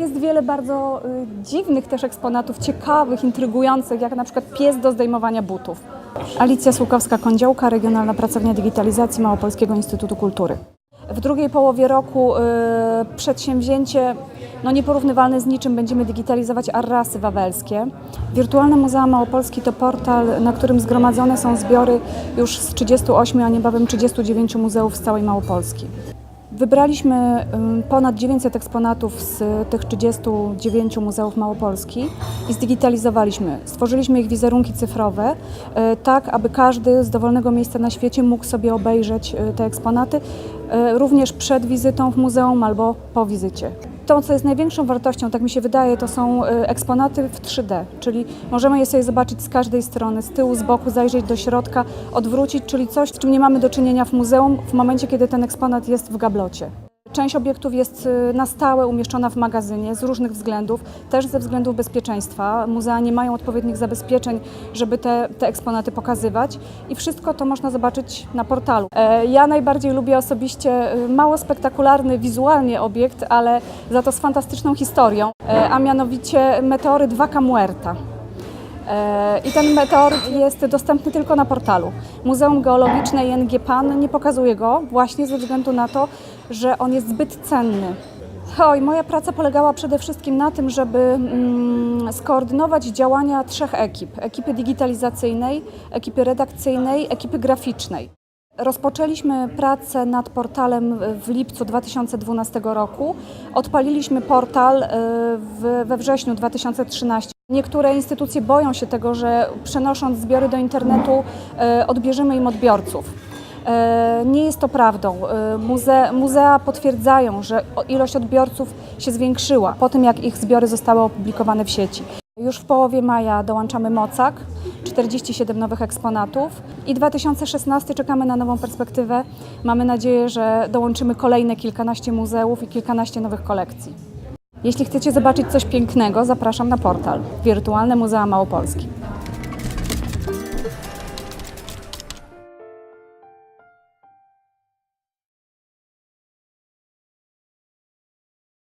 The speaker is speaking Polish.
Jest wiele bardzo y, dziwnych też eksponatów, ciekawych, intrygujących, jak na przykład pies do zdejmowania butów. Alicja Słukowska-Kądziałka, Regionalna Pracownia Digitalizacji Małopolskiego Instytutu Kultury. W drugiej połowie roku y, przedsięwzięcie no, nieporównywalne z niczym będziemy digitalizować arrasy wawelskie. Wirtualne Muzea Małopolski to portal, na którym zgromadzone są zbiory już z 38, a niebawem 39 muzeów z całej Małopolski. Wybraliśmy ym, ponad 900 eksponatów z tych 39 muzeów Małopolski i zdigitalizowaliśmy. Stworzyliśmy ich wizerunki cyfrowe, y, tak aby każdy z dowolnego miejsca na świecie mógł sobie obejrzeć y, te eksponaty, y, również przed wizytą w muzeum albo po wizycie. To, co jest największą wartością, tak mi się wydaje, to są y, eksponaty w 3D, czyli możemy je sobie zobaczyć z każdej strony, z tyłu, z boku, zajrzeć do środka, odwrócić, czyli coś, z czym nie mamy do czynienia w muzeum w momencie, kiedy ten eksponat jest w gablocie. Część obiektów jest y, na stałe umieszczona w magazynie z różnych względów, też ze względów bezpieczeństwa. Muzea nie mają odpowiednich zabezpieczeń, żeby te, te eksponaty pokazywać i wszystko to można zobaczyć na portalu. E, Ja najbardziej lubię osobiście y, mało spektakularny wizualnie obiekt, ale za to z fantastyczną historią, e, a mianowicie meteory 2 Muerta. E, I ten meteor jest dostępny tylko na portalu. Muzeum Geologiczne ING PAN nie pokazuje go właśnie ze względu na to, że on jest zbyt cenny. Oj, moja praca polegała przede wszystkim na tym, żeby mm, skoordynować działania trzech ekip: ekipy digitalizacyjnej, ekipy redakcyjnej, ekipy graficznej. Rozpoczęliśmy pracę nad portalem w lipcu 2012 roku. Odpaliliśmy portal w, we wrześniu 2013. Niektóre instytucje boją się tego, że przenosząc zbiory do internetu y, odbierzemy im odbiorców. E, Nie jest to prawdą. E, Muze, muzea potwierdzają, że ilość odbiorców się zwiększyła po tym, jak ich zbiory zostały opublikowane w sieci. Już w połowie maja dołączamy Mocak, 47 nowych eksponatów i 2016 czekamy na nową perspektywę. Mamy nadzieję, że dołączymy kolejne kilkanaście muzeów i kilkanaście nowych kolekcji. Jeśli chcecie zobaczyć coś pięknego, zapraszam na portal Wirtualne Muzea Małopolski.